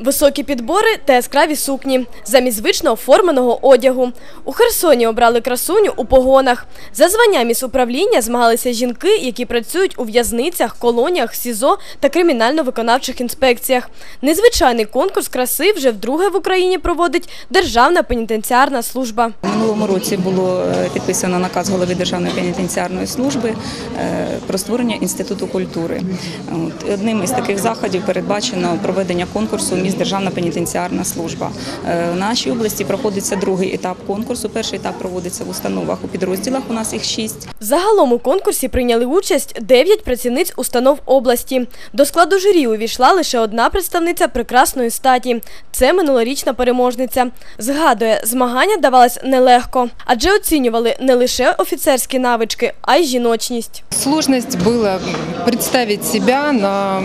Високі підбори та яскраві сукні замість звично оформленого одягу. У Херсоні обрали красуню у погонах. За звання міс управління змагалися жінки, які працюють у в'язницях, колоніях, СІЗО та кримінально-виконавчих інспекціях. Незвичайний конкурс краси вже вдруге в Україні проводить Державна пенітенціарна служба. Минулому році було е, підписано наказ голови Державної пенітенціарної служби е, про створення інституту культури. Одним із таких заходів передбачено проведення конкурсу «Міс Державна пенітенціарна служба. Е, В нашій області проходиться другий етап конкурсу. Перший етап проводиться в установах у підрозділах. У нас їх шість. Загалом у конкурсі прийняли участь 9 працівниць установ області. До складу журі увійшла лише одна представниця прекрасної статі. Це минулорічна переможниця. Згадує, змагання давалось нелегко, адже оцінювали не лише офіцерські навички, а й жіночність. Сложность было представить себя на,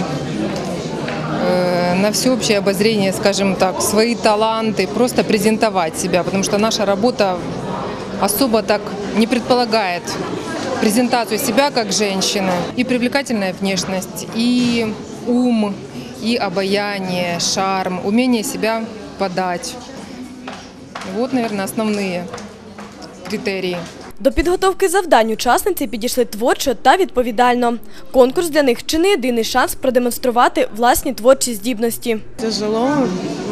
на всеобщее обозрение, скажем так, свои таланты, просто презентовать себя, потому что наша работа особо так не предполагает презентацию себя как женщины. И привлекательная внешность, и ум, и обаяние, шарм, умение себя подать. Вот, наверное, основные критерии. До підготовки завдань учасниці підійшли творчо та відповідально. Конкурс для них чи не єдиний шанс продемонструвати власні творчі здібності. Тяжело,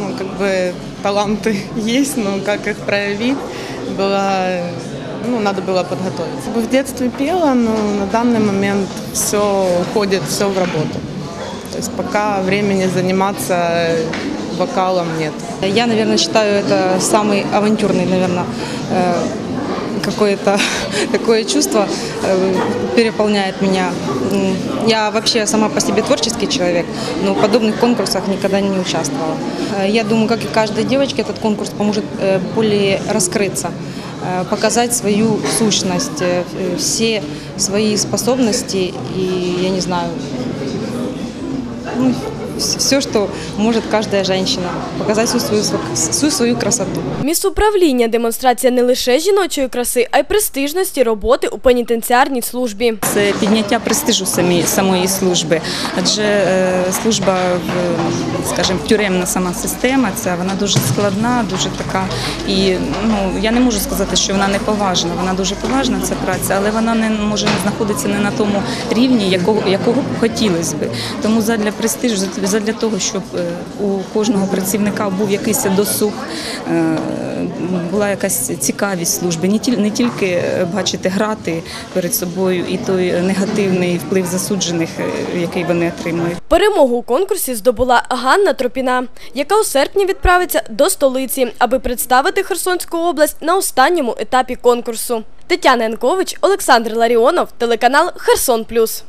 ну, как бы таланты есть, но как их проявить, было, ну, надо было подготовиться. В детстве пела, но на данный момент все уходит все в работу. То есть пока времени заниматься вокалом нет. Я, наверное, считаю это самый авантюрный, наверное, какое-то такое чувство э, переполняет меня. М, Я вообще сама по себе творческий человек, но в подобных конкурсах никогда не участвовала. Э, Я думаю, как и каждой девочке, этот конкурс поможет э, более раскрыться, э, показать свою сущность, э, все свои способности и, я не знаю, ну, все, что может каждая женщина, показать всю свою, всю свою красоту. Міс управління демонстрація не лише жіночої краси, а й престижності роботи у пенітенціарній службі. Це підняття престижу самі, самої служби, адже е, служба, в, скажімо, тюремна сама система, це вона дуже складна, дуже така. І ну я не можу сказати, що вона не поважна. Вона дуже поважна, ця праця, але вона не може знаходитися не на тому рівні, якого якого хотілося би. Тому задля престижу, задля того, щоб е, у кожного працівника був якийсь досуг, е, була якась цікавість служби, не тіль- не тільки е, бачити грати перед собою і той негативний вплив засуджених, який вони отримують. Перемогу у конкурсі здобула Ганна Тропіна, яка у серпні відправиться до столиці, аби представити Херсонську область на останньому етапі конкурсу. Тетяна Янкович, Олександр Ларіонов, телеканал Херсон Плюс.